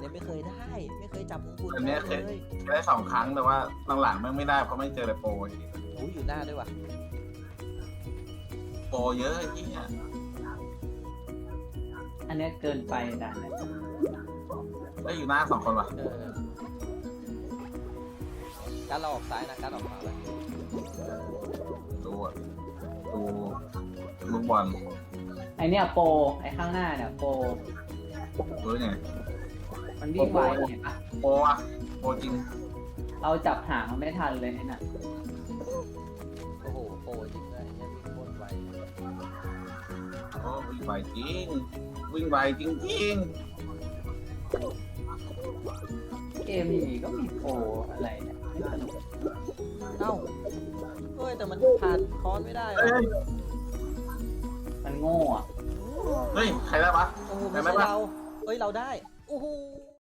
นี้ไม่เคยได้ ไม่เคยจับของคุณอันเนี้ยเคย เลยได้สองครั้งแต่ว่าหลังๆแม่งไม่ได้เพราะไม่เจอแต่โปรอีกโอ้ยอยู่หน้าด้วยว่ะโปรเยอะไอ้เหี้ยอันเนี้ยเกินไปด่านเนี่ยได้อยู่หน้าสองคนว่ะเออการเราออกซ้ายนะการออกขวาแล้วดูอะดูลูกบอลไอเนี้ยโปรไอข้างหน้าเนี่ยโปรรู้ไง มันวิ่งไวเนี่ยปะโปรอะโปรจริงเราจับหางมันไม่ทันเลยไอ้น่ะโอ้โหโปรจริงเลยยังวิ่งโคตรไวโอ้วิ่งไวจริง วิ่งไวจริงจริงเกมนี้ก็มีโปรอะไรเนี่ยไม่สนุกเอ้าเฮ้ยแต่มันผ่านคอนไม่ได้ๆว่ะเฮ้ย มันโง่อะเฮ้ย ใครได้ปะ โอ้โหได้ไม่ไหมใช่วะเราเอ้ยเราได้ 오호.